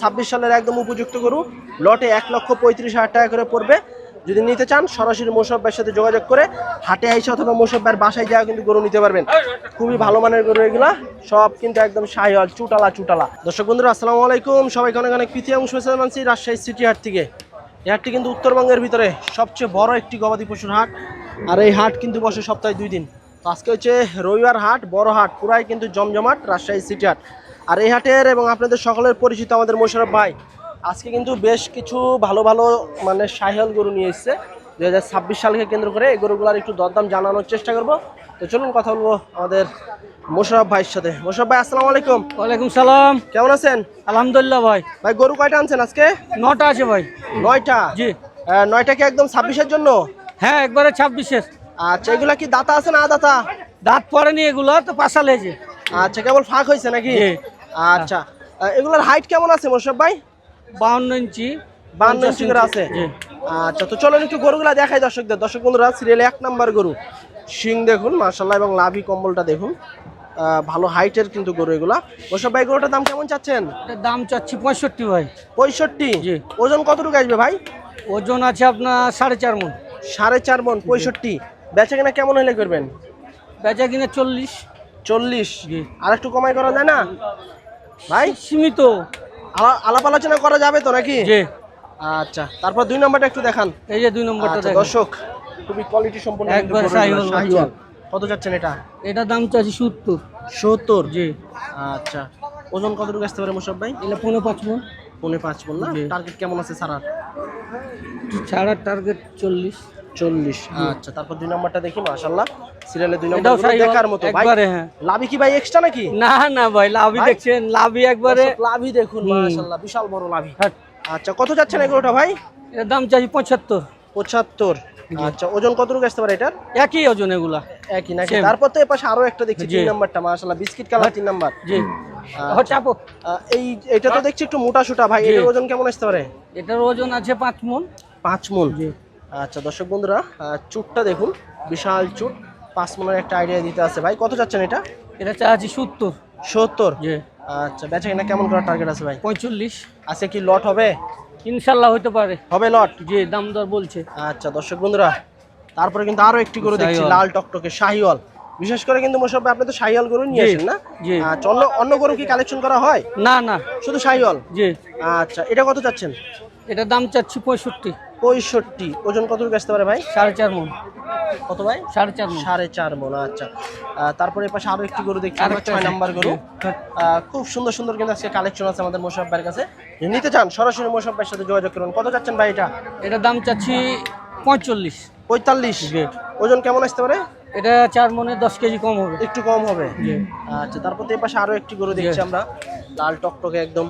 ছাব্বিশ সালের একদম উপযুক্ত গরু। লটে এক লক্ষ পঁয়ত্রিশ হাজার টাকা করে পড়বে। যদি নিতে চান, সরাসরি মোসাব্বার সাথে যোগাযোগ করে হাটে আইসা অথবা মোসাব্বার বাসায় যাওয়া কিন্তু গরু নিতে পারবেন। খুবই ভালো মানের গরু এগুলা। সব কিন্তু একদম শাহিওয়াল, চুটালা চুটালা। দর্শক বন্ধুরা, আসসালামু আলাইকুম। সবাইকে অনেক অনেক প্রীতি শুভেচ্ছা জানাচ্ছি রাজশাহী সিটি হাট থেকে। এই হাটটি কিন্তু উত্তরবঙ্গের ভিতরে সবচেয়ে বড় একটি গবাদি পশুর হাট। আর এই হাট কিন্তু বসে সপ্তাহে দুই দিন। আজকে হচ্ছে রবিবার হাট, বড় হাট, পুরাই কিন্তু জমজমাট রাজশাহী সিটি হাট। আর এই হাটের এবং আপনাদের সকলের পরিচিত আমাদের মোশারফ ভাই আজকে কিন্তু বেশ কিছু ভালো ভালো মানে সাহেল গরু নিয়ে এসছে। দু হাজার ছাব্বিশ সালকে কেন্দ্র করে এই গরুগুলার একটু দরদাম জানানোর চেষ্টা করব। তো চলুন কথা বলব আমাদের মোশারফ ভাইয়ের সাথে। মোশারফ ভাই আসসালামু আলাইকুম। ওয়ালাইকুম সালাম। কেমন আছেন? আলহামদুলিল্লাহ ভাই। ভাই গরু কয়টা আনছেন আজকে? নটা আছে ভাই। নয়টা? জি। নয়টা কি একদম ছাব্বিশের জন্য? হ্যাঁ একবারে ছাব্বিশের। আচ্ছা এগুলা কি দাতা আছে না দাতা দাঁত পড়েনি এগুলো তো পাশা লেছে আচ্ছা কেবল ফাঁক হয়েছে নাকি। আচ্ছা। এগুলোর হাইট কেমন আছে মোশারফ ভাই? বাউন্ন ইঞ্চি পঞ্চাশ ইঞ্চি করে আছে? জি। আচ্ছা তো চলেন একটু গরুগুলা দেখাই দর্শকদের। দর্শক বন্ধুরা সিরিয়ালে এক নাম্বার গরু। শিং দেখুন মার্শাল্লাহ এবং লাভি কম্বলটা দেখুন। ভালো হাইটের কিন্তু গরু এগুলা। ওসব ভাই গরুটার দাম কেমন চাচ্ছেন? দাম চাচ্ছি পঁয়ষট্টি ভাই। পঁয়ষট্টি? জি। ওজন কতটুকু আসবে ভাই? ওজন আছে আপনার সাড়ে চার মন। সাড়ে চার মন পঁয়ষট্টি। বেচা কিনা কেমন হলে করবেন? বেচা কিনে চল্লিশ। চল্লিশ। জি। আর একটু কমাই করা যায় না? ভাই? সীমিত। আলা- আলাপ আলোচনা করা যাবে তো নাকি? জি। আচ্ছা তারপর দুই নম্বরটা একটু দেখান। এই যে দুই নম্বরটা আচ্ছা, দেখেন। দর্শক খুবই কোয়ালিটি সম্পন্ন একবার শাহিওয়াল। কত যাচ্ছেন এটা? এটার দাম চাচ্ছি সত্তর। সত্তর? জি। আচ্ছা ওজন কতটুকু আসতে পারে মোশাব ভাই? এটা পনেরো পাঁচ মন। পৌনে পাঁচ বল না? টার্গেট কেমন আছে সারার ছাড়ার টার্গেট চল্লিশ। চল্লিশ আচ্ছা তারপর দুই নম্বরটা দেখি মাশাল্লাহ সিরিয়ালে দুই নম্বর দেখার মতো। একবারে হ্যাঁ। লাভি কি ভাই এক্সট্রা নাকি? না না ভাই লাভি? দেখছেন লাভি একবারে। লাভি দেখুন। মাশাল্লাহ বিশাল বড় লাভি। হ্যাঁ, আচ্ছা কত যাচ্ছেন এগুলোটা ভাই? এর দাম চাইছি পঁচাত্তর। পঁচাত্তর। আচ্ছা ওজন কতটুকু আসতে পারে এটার? একই ওজন এগুলা। একই নাকি? তারপর তো এপাশে আরও একটা দেখছি। তিন নাম্বারটা মাশাল্লাহ বিস্কিট কালার তিন নাম্বার। জি। আচ্ছা। চাপো। এই এটা তো দেখছি একটু মোটা সোটা ভাই। এটার ওজন কেমন আসতে পারে? এটার ওজন আছে পাঁচ মন। পাঁচ মন। জি। আচ্ছা দর্শক বন্ধুরা চুটটা দেখুন বিশাল চুট। পাঁচ মনের একটা আইডিয়া দিতে আছে। ভাই কত চাচ্ছেন এটা? এটা চাচ্ছি সত্তর। সত্তর? আচ্ছা বেচা কিনা কেমন করার টার্গেট আছে ভাই? পঁয়তাল্লিশ আজকে কি লট হবে? ইনশাল্লাহ হতে পারে। হবে লট জি দাম দর বলছে। আচ্ছা দর্শক বন্ধুরা তারপরে কিন্তু আরও একটি গরু দেখছি লাল টকটকে শাহিওয়াল। বিশেষ করে কিন্তু মোশাব আপনি তো শাহিওয়াল গরু নিয়ে আসেন না? জি। আচ্ছা অন্য অন্য গরু কি কালেকশন করা হয়? না না। শুধু শাহিওয়াল? জি। আচ্ছা এটা কত চাচ্ছেন? এটার দাম চাচ্ছি পঁয়ষট্টি। পঁয়ষট্টি। ওজন কতটুকু আসতে পারে ভাই? সাড়ে চার মন। কত ভাই? সাড়ে চার মন। সাড়ে চার মন আচ্ছা। তারপরে পাশে আরও একটি গরু দেখছি ছয় নাম্বার গরু। খুব সুন্দর সুন্দর কিন্তু আজকে কালেকশন আছে আমাদের মোশাফ ভাইয়ের কাছে। নিতে চান সরাসরি মোশাফ ভাইয়ের সাথে যোগাযোগ করুন। কত চাচ্ছেন ভাই এটা? এটার দাম চাচ্ছি পঁয়তাল্লিশ। পঁয়তাল্লিশ। ওজন কেমন আসতে পারে? এটা চার মনে দশ কেজি কম হবে। একটু কম হবে। আচ্ছা তারপর তো এ পাশে আরও একটি গরু দেখছি আমরা। লাল টকটকে একদম।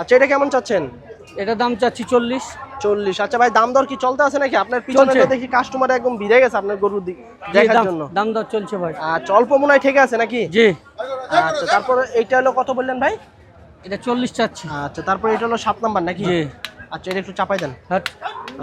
আচ্ছা এটা কেমন চাচ্ছেন? এটার দাম চাচ্ছি চল্লিশ। চল্লিশ। আচ্ছা ভাই দাম দর কি চলতে আছে নাকি? আপনার পিছনে দেখি কাস্টমার একদম ভিড়ে গেছে আপনার গরুর দিকে দেখার দাম- জন্য। দাম দর চলছে ভাই। আচ্ছা অল্প মনে হয় ঠিক আছে নাকি? জি। আচ্ছা তারপর এইটা হলো কত বললেন ভাই? এটা চল্লিশ চাচ্ছি। আচ্ছা তারপর এটা হলো সাত নাম্বার নাকি? আচ্ছা এটা একটু চাপাই দেন। হ্যাঁ।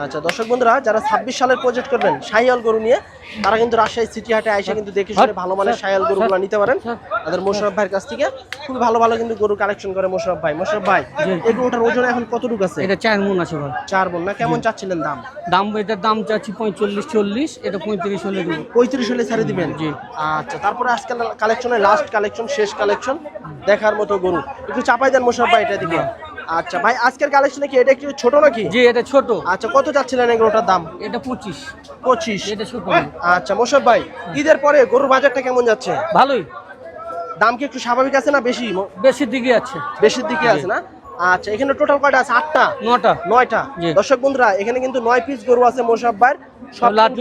আচ্ছা দর্শক বন্ধুরা যারা ছাব্বিশ সালের প্রজেক্ট করবেন সাইয়াল গরু নিয়ে তারা কিন্তু রাজশাহী সিটি হাটে আইসা কিন্তু দেখে শুনে ভালো মানের সাইয়াল গরুগুলো নিতে পারেন। তাদের মোশারফ ভাইয়ের কাছ থেকে খুবই ভালো ভালো কিন্তু গরু কালেকশন করে মোশারফ ভাই। মোশারফ ভাই এই গরুটার ওজন এখন কতটুকু আছে? এটা চার মন আছে ভাই। চার বোন না? কেমন চাচ্ছিলেন দাম? দাম এটার দাম চাচ্ছি পঁয়তাল্লিশ চল্লিশ এটা পঁয়ত্রিশ হলে দেবো। পঁয়ত্রিশ হলে ছেড়ে দিবেন? জি। আচ্ছা তারপরে আজকাল কালেকশনের লাস্ট কালেকশন শেষ কালেকশন দেখার মতো গরু। একটু চাপাই দেন মোশারফ ভাই এটা দিকে। আচ্ছা ভাই আজকের কালেকশনে কি এটা একটু ছোট নাকি? জি এটা ছোট। আচ্ছা কত চাচ্ছিলেন গরুটার দাম? এটা পঁচিশ। পঁচিশ। এটা ছোট আচ্ছা ভাই ঈদের পরে গরুর বাজারটা কেমন যাচ্ছে? ভালোই। দাম কি একটু স্বাভাবিক আছে না বেশি? ম- বেশি দিকে আছে। বেশির দিকে আছে না? আচ্ছা এখানে টোটাল কয়টা আছে? আটটা? নটা। নয়টা? দর্শক বন্ধুরা এখানে কিন্তু নয় পিস গরু আছে মোশাব ভাইয়ের। সব লাট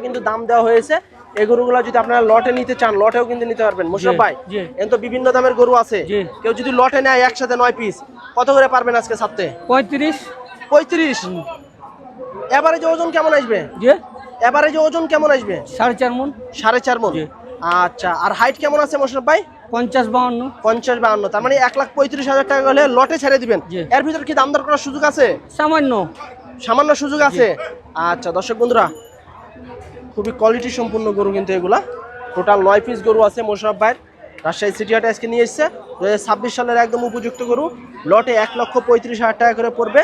কিন্তু দাম দেওয়া হয়েছে। এই গরুগুলো যদি আপনারা লটে নিতে চান লটেও কিন্তু নিতে পারবেন। মোশাব ভাই। এখন তো বিভিন্ন দামের গরু আছে। কেউ যদি লটে নেয় একসাথে নয় পিস কত করে পারবেন আজকে ছাড়তে? পঁয়ত্রিশ। পঁয়ত্রিশ? এবারে যে ওজন কেমন আসবে? যে এবারে যে ওজন কেমন আসবে? সাড়ে চার মন। সাড়ে চার মন। আচ্ছা আর হাইট কেমন আছে মোশাব ভাই? পঞ্চাশ বাউন্ন। পঞ্চাশ বাহান্ন তার মানে এক লাখ পঁয়ত্রিশ হাজার টাকা হলে লটে ছেড়ে দিবেন। এর ভিতর কি দাম দর করার সুযোগ আছে? সামান্য। সামান্য সুযোগ আছে? আচ্ছা দর্শক বন্ধুরা খুবই কোয়ালিটি সম্পূর্ণ গরু কিন্তু এগুলা। টোটাল নয় পিস গরু আছে মোশারফ ভাইয়ের। রাজশাহী সিটি হাটে আজকে নিয়ে এসছে। দু ছাব্বিশ সালের একদম উপযুক্ত গরু লটে এক লক্ষ পঁয়ত্রিশ হাজার টাকা করে পড়বে।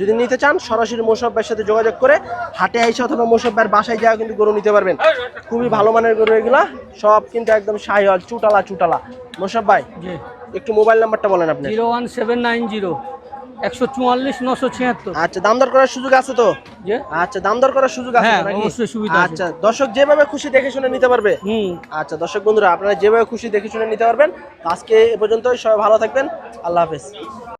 যদি নিতে চান সরাসরি মোসব্বের সাথে যোগাযোগ করে হাটে আইসে অথবা মোসাব্বের বাসায় যাওয়া কিন্তু গরু নিতে পারবেন। খুবই ভালো মানের গরু এগুলা সব কিন্তু একদম সাহিওয়াল চুটালা চুটালা। মোসাব ভাই একটু মোবাইল নাম্বারটা বলেন আপনি। Zero one seven nine zero. একশো চুয়াল্লিশ নশো ছিয়াত্তর। আচ্ছা দাম দর করার সুযোগ আছে তো? আচ্ছা দাম দর করার সুযোগ আছে হ্যাঁ? অবশ্যই সুবিধা আচ্ছা দর্শক যেভাবে খুশি দেখে শুনে নিতে পারবে? হুম। আচ্ছা দর্শক বন্ধুরা আপনারা যেভাবে খুশি দেখে শুনে নিতে পারবেন আজকে এ পর্যন্ত সবাই ভালো থাকবেন আল্লাহ হাফেজ।